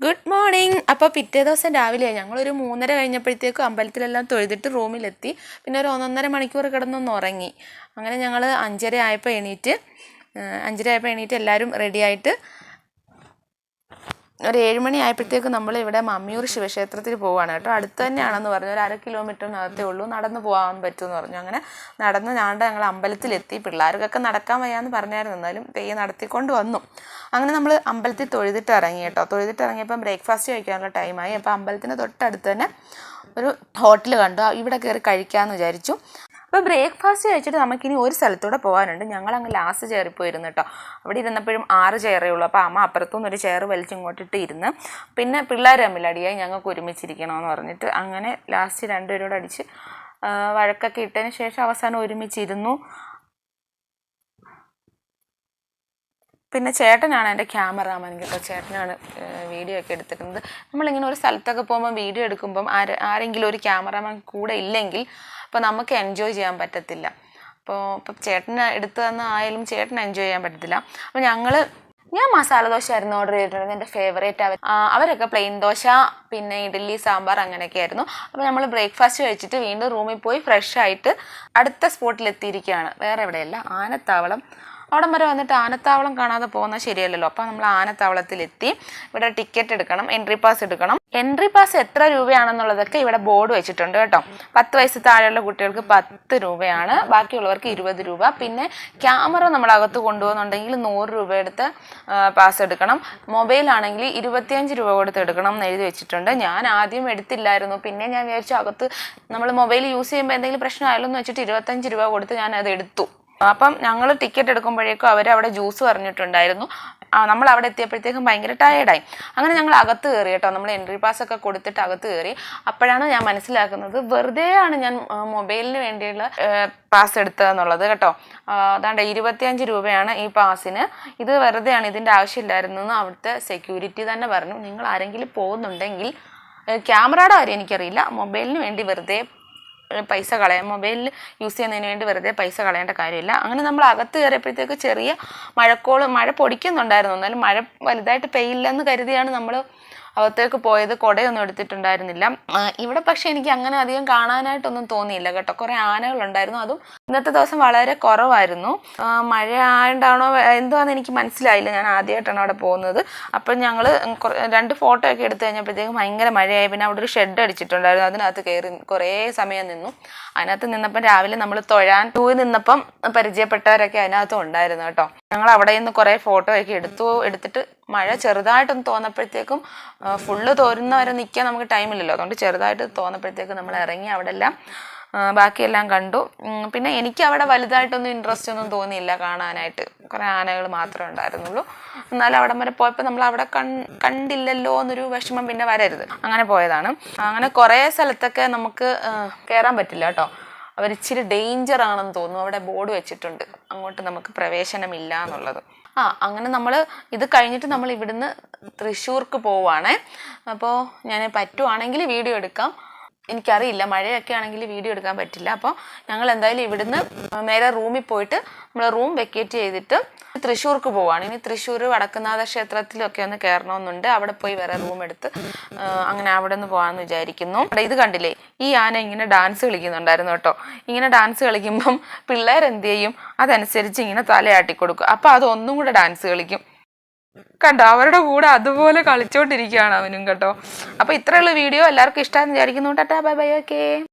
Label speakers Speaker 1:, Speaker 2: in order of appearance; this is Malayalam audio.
Speaker 1: ഗുഡ് മോർണിംഗ് അപ്പോൾ പിറ്റേ ദിവസം രാവിലെ ഞങ്ങളൊരു മൂന്നര കഴിഞ്ഞപ്പോഴത്തേക്കും അമ്പലത്തിലെല്ലാം തൊഴുതിട്ട് റൂമിലെത്തി. പിന്നെ ഒരു ഒന്നൊന്നര മണിക്കൂർ കിടന്നൊന്ന് ഉറങ്ങി. അങ്ങനെ ഞങ്ങൾ അഞ്ചര ആയപ്പോൾ എണീറ്റ് അഞ്ചര ആയപ്പോൾ എണീറ്റ് എല്ലാവരും റെഡിയായിട്ട് ഒരു ഏഴുമണി ആയപ്പോഴത്തേക്കും നമ്മൾ ഇവിടെ മമ്മിയൂർ ശിവക്ഷേത്രത്തിൽ പോവാണ് കേട്ടോ. അടുത്ത് തന്നെയാണെന്ന് പറഞ്ഞു. ഒരു അര കിലോമീറ്ററിനകത്തേ ഉള്ളൂ. നടന്ന് പോകാൻ പറ്റുമെന്ന് പറഞ്ഞു. അങ്ങനെ നടന്ന് ഞാണ്ട് ഞങ്ങൾ അമ്പലത്തിലെത്തി. പിള്ളേർക്കൊക്കെ നടക്കാൻ വയ്യാന്ന് പറഞ്ഞായിരുന്നു. എന്നാലും പെയ്യെ നടത്തിക്കൊണ്ട് വന്നു. അങ്ങനെ നമ്മൾ അമ്പലത്തിൽ തൊഴുതിട്ട് ഇറങ്ങി കേട്ടോ. തൊഴുതിട്ട് ഇറങ്ങിയപ്പം ബ്രേക്ക്ഫാസ്റ്റ് കഴിക്കാനുള്ള ടൈമായി അപ്പോൾ അമ്പലത്തിന് തൊട്ടടുത്ത് തന്നെ ഒരു ഹോട്ടൽ കണ്ടു. ഇവിടെ കയറി കഴിക്കാമെന്ന് വിചാരിച്ചു. അപ്പോൾ ബ്രേക്ക്ഫാസ്റ്റ് കഴിച്ചിട്ട് നമുക്കിനി ഒരു സ്ഥലത്തൂടെ പോകാനുണ്ട് ഞങ്ങൾ അങ്ങ് ലാസ്റ്റ് ചെയറിൽ പോയിരുന്നു കേട്ടോ അവിടെ ഇരുന്നപ്പോഴും ആറ് ചെയറേ ഉള്ളൂ. അപ്പോൾ അമ്മ അപ്പുറത്തുനിന്ന് ഒരു ചെയർ വലിച്ചിങ്ങോട്ടിട്ട് ഇരുന്ന് പിന്നെ പിള്ളേർ തമ്മിൽ അടിയായി. ഞങ്ങൾക്ക് ഒരുമിച്ചിരിക്കണമെന്ന് പറഞ്ഞിട്ട് അങ്ങനെ ലാസ്റ്റ് രണ്ടുപേരോട് അടിച്ച് വഴക്കൊക്കെ ഇട്ടതിന് ശേഷം അവസാനം ഒരുമിച്ചിരുന്നു. പിന്നെ ചേട്ടനാണ് എന്റെ ക്യാമറാമാൻ കേട്ടോ. ചേട്ടനാണ് വീഡിയോ ഒക്കെ എടുത്തിരുന്നത് നമ്മളിങ്ങനെ ഒരു സ്ഥലത്തൊക്കെ പോകുമ്പോൾ വീഡിയോ എടുക്കുമ്പം ആര് ആരെങ്കിലും ഒരു ക്യാമറാമാൻ കൂടെ ഇല്ലെങ്കിൽ അപ്പോൾ നമുക്ക് എൻജോയ് ചെയ്യാൻ പറ്റത്തില്ല. അപ്പോൾ ഇപ്പം ചേട്ടന് എടുത്തു തന്ന ആയാലും ചേട്ടന് എൻജോയ് ചെയ്യാൻ പറ്റത്തില്ല. അപ്പോൾ ഞങ്ങൾ ഞാൻ മസാല ദോശ ആയിരുന്നു ഓർഡർ ചെയ്തിട്ടുള്ളത് എന്റെ ഫേവറേറ്റ് അവർ അവരൊക്കെ പ്ലെയിൻ ദോശ പിന്നെ ഇഡ്ഡലി സാമ്പാർ അങ്ങനെയൊക്കെ ആയിരുന്നു. അപ്പോൾ നമ്മൾ ബ്രേക്ക്ഫാസ്റ്റ് കഴിച്ചിട്ട് വീണ്ടും റൂമിൽ പോയി ഫ്രഷ് ആയിട്ട് അടുത്ത സ്പോട്ടിൽ എത്തിയിരിക്കുകയാണ്. വേറെ എവിടെയല്ല ആനത്താവളം. അവിടം വരെ വന്നിട്ട് ആനത്താവളം കാണാതെ പോകുന്നത് ശരിയല്ലല്ലോ. അപ്പോൾ നമ്മൾ ആനത്താവളത്തിൽ എത്തി ഇവിടെ ടിക്കറ്റ് എടുക്കണം എൻട്രി പാസ് എടുക്കണം. എൻട്രി പാസ് എത്ര രൂപയാണെന്നുള്ളതൊക്കെ ഇവിടെ ബോർഡ് വെച്ചിട്ടുണ്ട് കേട്ടോ. പത്ത് വയസ്സ് താഴെയുള്ള കുട്ടികൾക്ക് പത്ത് രൂപയാണ്. ബാക്കിയുള്ളവർക്ക് ഇരുപത് രൂപ. പിന്നെ ക്യാമറ നമ്മൾ അകത്ത് കൊണ്ടുപോകുന്നുണ്ടെങ്കിൽ നൂറ് രൂപ എടുത്ത് പാസ് എടുക്കണം. മൊബൈൽ ആണെങ്കിൽ ഇരുപത്തിയഞ്ച് രൂപ കൊടുത്ത് എടുക്കണം എന്ന് എഴുതി വെച്ചിട്ടുണ്ട്. ഞാൻ ആദ്യം എടുത്തില്ലായിരുന്നു. പിന്നെ ഞാൻ വിചാരിച്ചു അകത്ത് നമ്മൾ മൊബൈൽ യൂസ് ചെയ്യുമ്പോൾ എന്തെങ്കിലും പ്രശ്നമായാലോ എന്ന് വെച്ചിട്ട് ഇരുപത്തഞ്ച് രൂപ കൊടുത്ത് ഞാൻ അത് എടുത്തു. അപ്പം ഞങ്ങൾ ടിക്കറ്റ് എടുക്കുമ്പോഴേക്കും അവർ അവിടെ ജ്യൂസ് പറഞ്ഞിട്ടുണ്ടായിരുന്നു. നമ്മൾ അവിടെ എത്തിയപ്പോഴത്തേക്കും ഭയങ്കര ടയേർഡായി അങ്ങനെ ഞങ്ങൾ അകത്ത് കയറി കേട്ടോ. നമ്മൾ എൻട്രി പാസ് ഒക്കെ കൊടുത്തിട്ട് അകത്ത് കയറി. അപ്പോഴാണ് ഞാൻ മനസ്സിലാക്കുന്നത് വെറുതെ ആണ് ഞാൻ മൊബൈലിന് വേണ്ടിയുള്ള പാസ് എടുത്തതെന്നുള്ളത് കേട്ടോ. അതാണ്ട് ഇരുപത്തിയഞ്ച് രൂപയാണ് ഈ പാസിന് ഇത് വെറുതെയാണ് ഇതിന്റെ ആവശ്യമില്ലായിരുന്നു എന്ന് അവിടുത്തെ സെക്യൂരിറ്റി തന്നെ പറഞ്ഞു. നിങ്ങൾ ആരെങ്കിലും പോകുന്നുണ്ടെങ്കിൽ ക്യാമറയുടെ കാര്യം എനിക്കറിയില്ല. മൊബൈലിന് വേണ്ടി വെറുതെ പൈസ കളയാം മൊബൈലിൽ യൂസ് ചെയ്യുന്നതിന് വേണ്ടി വെറുതെ പൈസ കളയേണ്ട കാര്യമില്ല. അങ്ങനെ നമ്മൾ അകത്ത് കയറിയപ്പോഴത്തേക്ക് ചെറിയ മഴക്കോൾ മഴ പൊടിക്കുന്നുണ്ടായിരുന്നു. എന്നാലും മഴ വലുതായിട്ട് പെയ്യില്ലെന്ന് കരുതിയാണ് നമ്മൾ അകത്തേക്ക് പോയത് കുടയൊന്നും എടുത്തിട്ടുണ്ടായിരുന്നില്ല. ഇവിടെ പക്ഷെ എനിക്ക് അങ്ങനെ അധികം കാണാനായിട്ടൊന്നും തോന്നിയില്ല കേട്ടോ. കുറേ ആനകളുണ്ടായിരുന്നു. അതും ഇന്നത്തെ ദിവസം വളരെ കുറവായിരുന്നു. മഴ ആയതുകൊണ്ടാണോ എന്തുവാന്ന് എനിക്ക് മനസ്സിലായില്ല. ഞാൻ ആദ്യമായിട്ടാണ് അവിടെ പോകുന്നത്. അപ്പം ഞങ്ങൾ രണ്ട് ഫോട്ടോ ഒക്കെ എടുത്തു കഴിഞ്ഞപ്പോഴത്തേക്കും ഭയങ്കര മഴയായി. പിന്നെ അവിടെ ഒരു ഷെഡ് അടിച്ചിട്ടുണ്ടായിരുന്നു. അതിനകത്ത് കയറി കുറേ സമയം നിന്നു. അതിനകത്ത് നിന്നപ്പം രാവിലെ നമ്മൾ തൊഴാൻ പോയി നിന്നപ്പം പരിചയപ്പെട്ടവരൊക്കെ അതിനകത്തും ഉണ്ടായിരുന്നു കേട്ടോ. ഞങ്ങൾ അവിടെ നിന്ന് കുറേ ഫോട്ടോ ഒക്കെ എടുത്തു എടുത്തിട്ട് മഴ ചെറുതായിട്ടൊന്ന് തോന്നപ്പോഴത്തേക്കും ഫുള്ള് തോരുന്നവരെ നിൽക്കാൻ നമുക്ക് ടൈമില്ലല്ലോ അതുകൊണ്ട് ചെറുതായിട്ട് തോന്നപ്പോഴത്തേക്കും നമ്മൾ ഇറങ്ങി അവിടെ എല്ലാം ബാക്കിയെല്ലാം കണ്ടു. പിന്നെ എനിക്ക് അവിടെ വലുതായിട്ടൊന്നും ഇൻട്രസ്റ്റ് ഒന്നും തോന്നിയില്ല കാണാനായിട്ട്. കുറേ ആനകൾ മാത്രമേ ഉണ്ടായിരുന്നുള്ളൂ. എന്നാലും അവിടെ വരെ പോയപ്പോൾ നമ്മൾ അവിടെ കണ്ടില്ലല്ലോ എന്നൊരു വിഷമം പിന്നെ വരരുത്. അങ്ങനെ പോയതാണ്. അങ്ങനെ കുറേ സ്ഥലത്തൊക്കെ നമുക്ക് കയറാൻ പറ്റില്ല കേട്ടോ. അവർ ഇച്ചിരി ഡേഞ്ചർ ആണെന്ന് തോന്നുന്നു. അവിടെ ബോർഡ് വെച്ചിട്ടുണ്ട്. അങ്ങോട്ട് നമുക്ക് പ്രവേശനമില്ല എന്നുള്ളത് ആ അങ്ങനെ നമ്മൾ ഇത് കഴിഞ്ഞിട്ട് നമ്മൾ ഇവിടുന്ന് തൃശ്ശൂർക്ക് പോവുകയാണേ അപ്പോൾ ഞാൻ പറ്റുവാണെങ്കിൽ വീഡിയോ എടുക്കാം. എനിക്കറിയില്ല. മഴയൊക്കെ ആണെങ്കിൽ വീഡിയോ എടുക്കാൻ പറ്റില്ല. അപ്പോൾ ഞങ്ങൾ എന്തായാലും ഇവിടുന്ന് നേരെ റൂമിൽ പോയിട്ട് നമ്മൾ റൂം വെക്കേറ്റ് ചെയ്തിട്ട് തൃശ്ശൂർക്ക് പോവാണ്. ഇനി തൃശ്ശൂർ വടക്കുന്നാഥ ക്ഷേത്രത്തിലൊക്കെ ഒന്ന് കയറണമെന്നുണ്ട്. അവിടെ പോയി വേറെ റൂം എടുത്ത് അങ്ങനെ അവിടെ നിന്ന് പോകാമെന്ന് വിചാരിക്കുന്നു. ഇത് കണ്ടില്ലേ? ഈ ആന ഇങ്ങനെ ഡാൻസ് കളിക്കുന്നുണ്ടായിരുന്നു കേട്ടോ. ഇങ്ങനെ ഡാൻസ് കളിക്കുമ്പം പിള്ളേരെന്ത് ചെയ്യും? അതനുസരിച്ച് ഇങ്ങനെ തലയാട്ടി കൊടുക്കും അപ്പോൾ അതൊന്നും കൂടെ ഡാൻസ് കളിക്കും. കണ്ടോ? അവരുടെ കൂടെ അതുപോലെ കളിച്ചോണ്ടിരിക്കുകയാണ് അവനും കേട്ടോ. അപ്പൊ ഇത്രയുള്ള വീഡിയോ. എല്ലാവർക്കും ഇഷ്ടമാണെന്ന് വിചാരിക്കുന്നു. Tata bye bye okay.